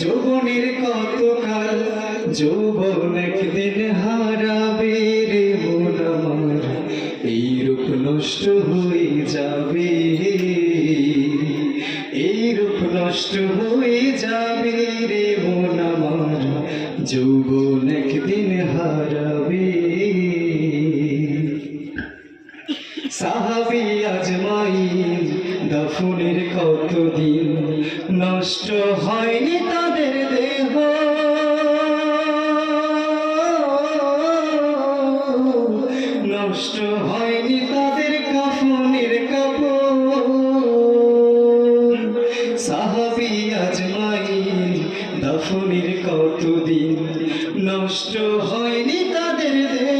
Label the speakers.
Speaker 1: যৌবনের কতকাল, যৌবন একদিন হারাবে রে মন আমার। এই রূপ নষ্ট হয়ে যাবে। এই রূপ নষ্ট হয়ে যাবে রে মন আমার। যৌবন একদিন হারাবে। সাহাবি আজমাই দফনের কতদিন নষ্ট হয়নি তাদের দেহ? নষ্ট হয়নি তাদের কাফনের কাপড়। সাহাবি আজমাই দফনের কতদিন নষ্ট হয়নি তাদের দেহ?